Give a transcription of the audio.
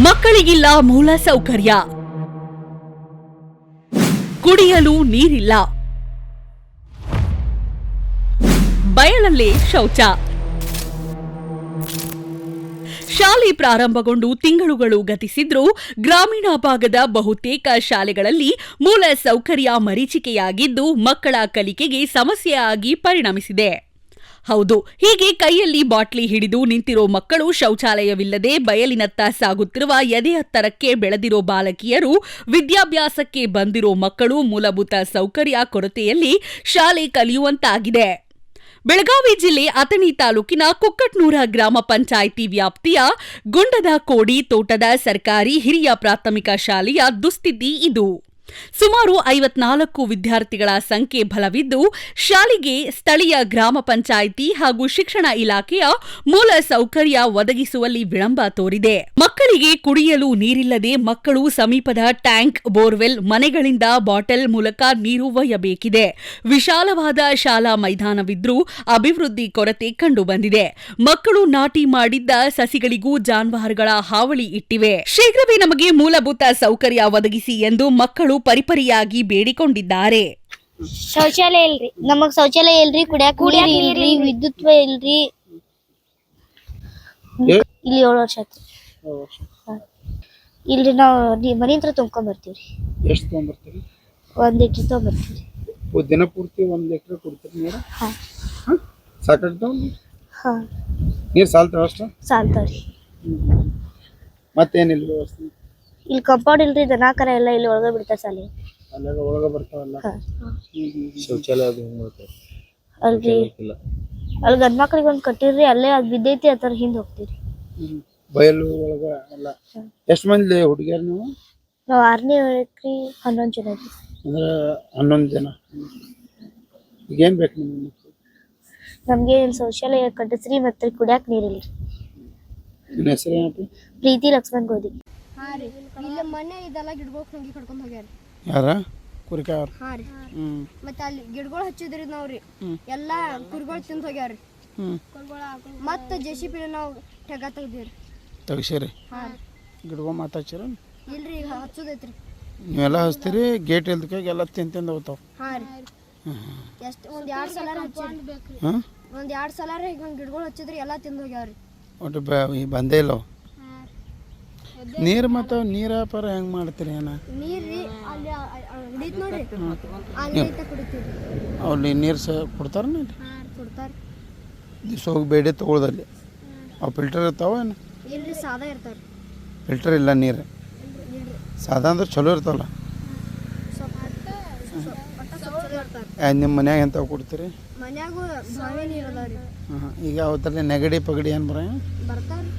ಮಕ್ಕಳಿಗಿಲ್ಲ ಮೂಲ ಸೌಕರ್ಯ. ಕುಡಿಯಲು ನೀರಿಲ್ಲ. ಬಯಲಲ್ಲೇ ಶೌಚ. ಶಾಲೆ ಪ್ರಾರಂಭಗೊಂಡು ತಿಂಗಳುಗಳು ಗತಿಸಿದ್ರೂ ಗ್ರಾಮೀಣ ಭಾಗದ ಬಹುತೇಕ ಶಾಲೆಗಳಲ್ಲಿ ಮೂಲ ಸೌಕರ್ಯ ಮರೀಚಿಕೆಯಾಗಿದ್ದು ಮಕ್ಕಳ ಕಲಿಕೆಗೆ ಸಮಸ್ಯೆಯಾಗಿ ಪರಿಣಮಿಸಿದೆ. ಹೌದು. ಹೀಗೆ ಕೈಯಲ್ಲಿ ಬಾಟ್ಲಿ ಹಿಡಿದು ನಿಂತಿರೋ ಮಕ್ಕಳು ಶೌಚಾಲಯವಿಲ್ಲದೆ ಬಯಲಿನತ್ತ ಸಾಗುತ್ತಿರುವ ಎದೆಹತ್ತರಕ್ಕೆ ಬೆಳೆದಿರೋ ಬಾಲಕಿಯರು ವಿದ್ಯಾಭ್ಯಾಸಕ್ಕೆ ಬಂದಿರೋ ಮಕ್ಕಳು ಮೂಲಭೂತ ಸೌಕರ್ಯ ಕೊರತೆಯಲ್ಲಿ ಶಾಲೆ ಕಲಿಯುವಂತಾಗಿದೆ. ಬೆಳಗಾವಿ ಜಿಲ್ಲೆ ಅಥಣಿ ತಾಲೂಕಿನ ಕುಕ್ಕಟ್ನೂರ ಗ್ರಾಮ ಪಂಚಾಯಿತಿ ವ್ಯಾಪ್ತಿಯ ಗುಂಡದ ಕೋಡಿ ತೋಟದ ಸರ್ಕಾರಿ ಹಿರಿಯ ಪ್ರಾಥಮಿಕ ಶಾಲೆಯ ದುಸ್ಥಿತಿ ಇದು. ಸುಮಾರು ಐವತ್ನಾಲ್ಕು ವಿದ್ಯಾರ್ಥಿಗಳ ಸಂಖ್ಯೆ ಬಲವಿದ್ದು, ಶಾಲೆಗೆ ಸ್ಥಳೀಯ ಗ್ರಾಮ ಪಂಚಾಯಿತಿ ಹಾಗೂ ಶಿಕ್ಷಣ ಇಲಾಖೆಯ ಮೂಲ ಸೌಕರ್ಯ ಒದಗಿಸುವಲ್ಲಿ ವಿಳಂಬ ತೋರಿದೆ. ಮಕ್ಕಳಿಗೆ ಕುಡಿಯಲು ನೀರಿಲ್ಲದೆ ಮಕ್ಕಳು ಸಮೀಪದ ಟ್ಯಾಂಕ್, ಬೋರ್ವೆಲ್, ಮನೆಗಳಿಂದ ಬಾಟಲ್ ಮೂಲಕ ನೀರು ಒಯ್ಯಬೇಕಿದೆ. ವಿಶಾಲವಾದ ಶಾಲಾ ಮೈದಾನವಿದ್ರೂ ಅಭಿವೃದ್ಧಿ ಕೊರತೆ ಕಂಡುಬಂದಿದೆ. ಮಕ್ಕಳು ನಾಟಿ ಮಾಡಿದ್ದ ಸಸಿಗಳಿಗೂ ಜಾನುವಾರುಗಳ ಹಾವಳಿ ಇಟ್ಟಿವೆ. ಶೀಘ್ರವೇ ನಮಗೆ ಮೂಲಭೂತ ಸೌಕರ್ಯ ಒದಗಿಸಿ ಎಂದು ಮಕ್ಕಳು ಪರಿಪರಿಯಾಗಿ ಬೇಡಿಕೊಂಡಿದ್ದಾರೆ. ಶೌಚಾಲಯ ಇಲ್ರಿ ನಮಗ್ ಶೌಚಾಲಯ ಇಲ್ರಿ ಕುಡಿಯಾಕ ನೀರ್ ಇಲ್ರಿ ವಿದ್ಯುತ್ ಇಲ್ರಿ. ಇಲ್ಲಿ ಏಳು ವರ್ಷ ಆತ್ರಿ ಹಾ. ಇಲ್ರಿ ನಾವು ಮನೆ ಮನಿ ಹತ್ರ ತುಂಬ್ಕೊಂಡ್ ಬರ್ತೀವ್ರಿ. ಎಷ್ಟು ತೊಗೊಂಬರ್ತೀರಿ? ಒಂದ್ ಲೀಟರ್ ತಗೊಂಬರ್ತೀವ್ರಿ. ಪು- ದಿನ ಪೂರ್ತಿ ಒಂದು ಲೀಟ್ರ್ ಕೊಡ್ತೀರಿ ನೀರು? ಹಾ. ಸಾಕಾಗ್ತಾವ ಹಾ. ನೀರು ಸಾಲ್ತಾವ ಅಷ್ಟ? ಸಾಲ್ತಾವ್ರಿ. ಮತ್ತೇನಿಲ್ಲ ವ್ಯವಸ್ಥೆ? ಇಲ್ಲಿ ಕಂಪೌಂಡ್ ಇಲ್ರಿ ದನ ಕರ ಎಲ್ಲ ಇಲ್ಲಿ ಒಳಗೆ ಬಿಡ್ತಾರೆ ಸಾಲಿ. ಅಲ್ಲೆಲ್ಲ ಒಳಗೆ ಬರ್ತಾವಲ್ಲ? ಶೌಚಾಲಯ ಅದು ಹೆಂಗ್ ಮಾಡ್ತಾರೆ? ಅಲ್ರಿ. ಇಲ್ಲ. ಅಲ್ಲಿ ಗಂಡ್ ಮಕ್ಳಿಗೆ ಒಂದ್ ಕಟ್ಟಿರ್ರಿ ಅಲ್ಲೇ ಅದ್ ಬಿದ್ದೈತಿ ಅದ್ರ ಹಿಂದ್ ಹೋಗ್ತೀರಿ. ಬಯಲು ಒಳಗ ಎಲ್ಲ. ಎಷ್ಟು ಮಂದಿ ಹುಡುಗಿಯರ್ ನೀವು? ನಾವು ಆರನೇ ಹೇಳಕ್ರಿ ಹನ್ನೊಂದ್ ಜನ ಇದ್ವಿ. ಅಂದ್ರೆ ಹನ್ನೊಂದು ಜನ. ಈಗೇನ್ ಬೇಕು ನಿಮ್ಗೆ? ನಮ್ಗೆ ಶೌಚಾಲಯ ಕಟ್ಟಿಸ್ರಿ ಮತ್ತೆ ಕುಡಿಯಾಕ ನೀರಿಲ್ರಿ. ನಿನ್ನ ಹೆಸರು ಏನಪ್ಪ? ಪ್ರೀತಿ ಲಕ್ಷ್ಮಣ್ ಗೋಧಿ. ರೀ ಇಲ್ಲಿ ಮೊನ್ನೆ ಇದೆಲ್ಲ ಗಿಡಗಳು ನುಂಗಿ ಕಡ್ಕೊಂಡ್ ಹೋಗ್ಯಾರ ಯಾರ? ಅವ್ರು ಹಾ ರೀ. ಹ್ಮ್. ಮತ್ತೆ ಅಲ್ಲಿ ಗಿಡಗಳು ಹಚ್ಚಿದ್ರಿ ನಾವ್ರಿ ಎಲ್ಲಾ ಕುರಿಗಳು ತಿಂದ್ ಹೋಗ್ಯಾವ್ರಿ ಹ್ಞೂ ಮತ್ತ ಜೆ ಸಿ ಪಿ ನಾವು ಟೆಗ ತೆಗ್ದಿವ್ರಿ. ತೆಗ್ಸಿರಿ? ಹಾಂ ಗಿಡಗಳು ಮಾತಾಡ್ಸಿರ ಇಲ್ರಿ ಈಗ ಹಚ್ಚೋದೈತ್ರಿ. ನೀವೆಲ್ಲ ಹಚ್ತೀರಿ ಗೇಟ್ ಇಲ್ದಕಾಗ ಎಲ್ಲ ತಿಂದು ತಿಂದು ಹೋಗ್ತಾವ. ಹಾಂ ರೀ. ಎಷ್ಟ್ ಒಂದ್ ಎರಡು ಸಲ ಹಚ್ಚಿರಿ ಹಾಂ? ಒಂದ್ ಎರಡು ಸಲ ಈಗ ಗಿಡಗಳು ಹಚ್ಚಿದ್ರಿ ಎಲ್ಲಾ ತಿಂದು ಹೋಗ್ಯಾವ್ರಿ. ಒಟ್ಟು ಬ ಈ ಬಂದೇ ಇಲ್ಲ ಅವು. ನೀರು ಮತ್ತು ನೀರ ಪರ ಹೆಂಗೆ ಮಾಡ್ತೀರಿ ಏನ ನೀರ್ ಅಲ್ಲಿ ನೀರು ಸಹ ಕೊಡ್ತಾರ ಕೊಡ್ತಾರ. ದಿವ್ಸ ಹೋಗಿ ಬೇಡಿ ತೊಗೊಳ್ದಲ್ಲಿ ಅವು ಫಿಲ್ಟರ್ ಇರ್ತಾವ ಏನು? ಫಿಲ್ಟರ್ ಇಲ್ಲ ನೀರು. ಸಾದ ಅಂದ್ರೆ ಚಲೋ ಇರ್ತಾವಲ್ಲ? ನಿಮ್ಮ ಮನ್ಯಾಗ ಎಂತ ಕೊಡ್ತೀರಿ? ಈಗ ಅವತ್ತಲ್ಲಿ ನೆಗಡಿ ಪಗಡಿ ಏನು ಬರ ಬರ್ತಾವ್ರಿ.